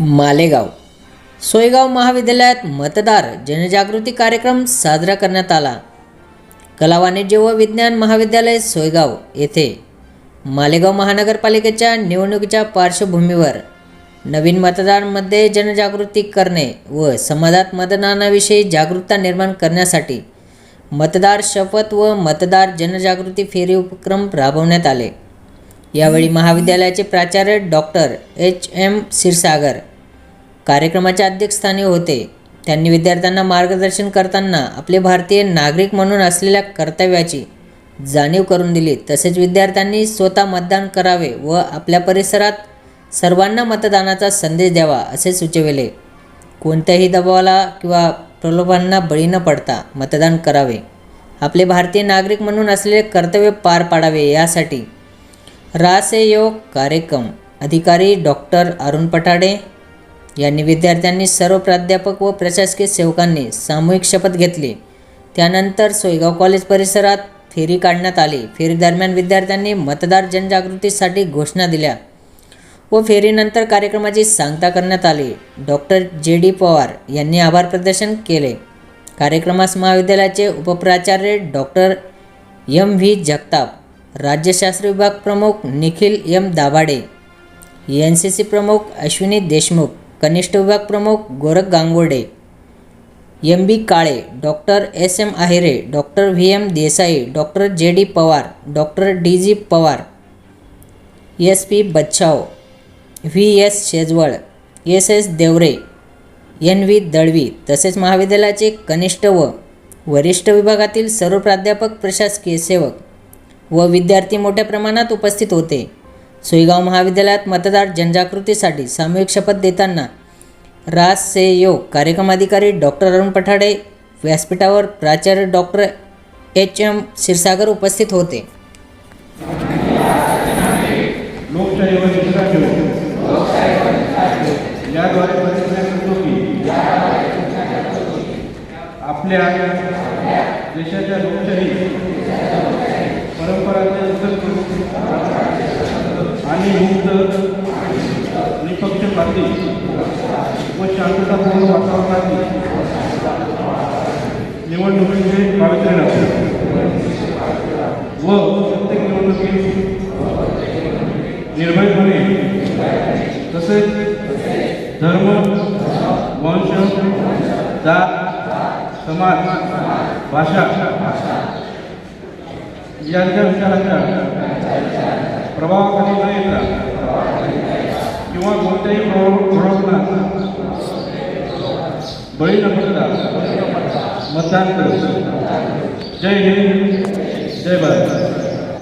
मालेगाव. सोयगाव महाविद्यालयात मतदार जनजागृती कार्यक्रम साजरा करण्यात आला. कला वाणिज्य व विज्ञान महाविद्यालय सोयगाव येथे मालेगाव महानगरपालिकेच्या निवडणुकीच्या पार्श्वभूमीवर नवीन मतदारांमध्ये जनजागृती करणे व समाजात मतदानाविषयी जागरूकता निर्माण करण्यासाठी मतदार शपथ व मतदार जनजागृती फेरी उपक्रम राबवण्यात आले. यावेळी महाविद्यालयाचे प्राचार्य डॉक्टर एच एम क्षीरसागर कार्यक्रमाच्या अध्यक्षस्थानी होते. त्यांनी विद्यार्थ्यांना मार्गदर्शन करताना आपले भारतीय नागरिक म्हणून असलेल्या कर्तव्याची जाणीव करून दिली. तसेच विद्यार्थ्यांनी स्वतः मतदान करावे व आपल्या परिसरात सर्वांना मतदानाचा संदेश द्यावा असे सुचविले. कोणत्याही दबावाला किंवा प्रलोभांना बळी न पडता मतदान करावे. आपले भारतीय नागरिक म्हणून असलेले कर्तव्य पार पाडावे यासाठी रासे योग कार्यक्रम. अधिकारी डॉक्टर अरुण पठाडे यांनी विद्यार्थ्यांनी सर्व प्राध्यापक व प्रशासकीय सेवकांनी सामूहिक शपथ घेतली. त्यानंतर सोयगाव कॉलेज परिसरात फेरी काढण्यात आली. फेरीदरम्यान विद्यार्थ्यांनी मतदार जनजागृतीसाठी घोषणा दिल्या व फेरीनंतर कार्यक्रमाची सांगता करण्यात आली. डॉक्टर जे डी पवार यांनी आभार प्रदर्शन केले. कार्यक्रमास महाविद्यालयाचे उपप्राचार्य डॉक्टर एम व्ही जगताप राज्यशास्त्र विभाग प्रमुख Nikhil M Dabhade N C C प्रमुख अश्विनी देशमुख कनिष्ठ विभाग प्रमुख Gorakh Gangode M B Kale doctor S M Ahire doctor V M Desai doctor J D Pawar doctor D G Pawar S P Bachhav V S Shejwal S S Deore N V Dalvi तसेच महाविद्यालयाचे कनिष्ठ व वरिष्ठ विभागातील सर्व प्राध्यापक प्रशासकीय सेवक व विद्यार्थी मोठ्या प्रमाणात उपस्थित होते. सोयगाव महाविद्यालयात मतदार जनजागृतीसाठी सामूहिक शपथ देताना राज से योग कार्यक्रम अधिकारी डॉक्टर अरुण पठाडे व्यासपीठावर प्राचार्य डॉक्टर एच एम क्षीरसागर उपस्थित होते. आपल्या देशाच्या लोकशाही आणि मुक्त निपक्षपाती व शांततापूर्ण वातावरणातील निवडणुकीचे पावित्र्य राखू व प्रत्येक निवडणुकीत निर्भयपणे तसेच धर्म वंश जात समाज भाषा यांच्या विचारांच्या प्रभावाखाली न येता किंवा कोणत्याही प्रलो- प्रलोभनात बळी न पडता मतदान करू जय हिंद जय भारत